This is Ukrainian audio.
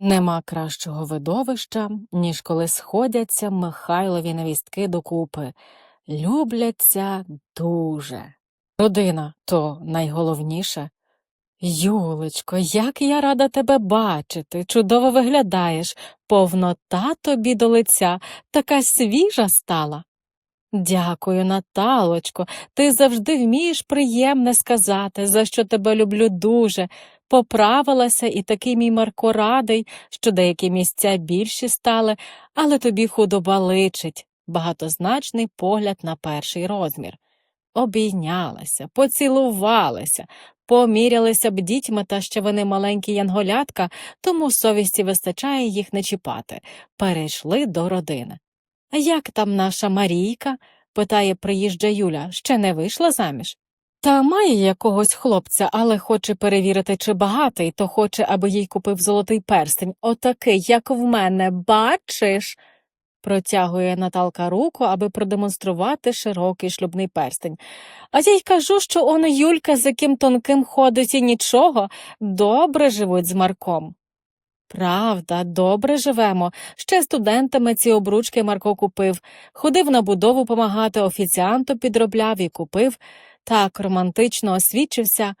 Нема кращого видовища, ніж коли сходяться Михайлові невістки докупи. Любляться дуже. Родина то найголовніше. Юлечко, як я рада тебе бачити, чудово виглядаєш, повнота тобі до лиця, така свіжа стала. Дякую, Наталочко, ти завжди вмієш приємне сказати, за що тебе люблю дуже. Поправилася, і такий мій Марко радий, що деякі місця більші стали, але тобі худоба личить. Багатозначний погляд на перший розмір. Обійнялася, поцілувалася, помірялися б дітьми, та ще вони маленькі янголятка, тому совісті вистачає їх не чіпати. Перейшли до родини. Як там наша Марійка? питає приїжджа Юля, ще не вийшла заміж? Та має якогось хлопця, але хоче перевірити, чи багатий, то хоче, аби їй купив золотий перстень. Отакий, як в мене, бачиш? Протягує Наталка руку, аби продемонструвати широкий шлюбний перстень. А я й кажу, що он Юлька з яким тонким ходить і нічого, добре живуть з Марком. Правда, добре живемо. Ще студентами ці обручки Марко купив. Ходив на будову помагати, офіціанту підробляв і купив. Так романтично освічився,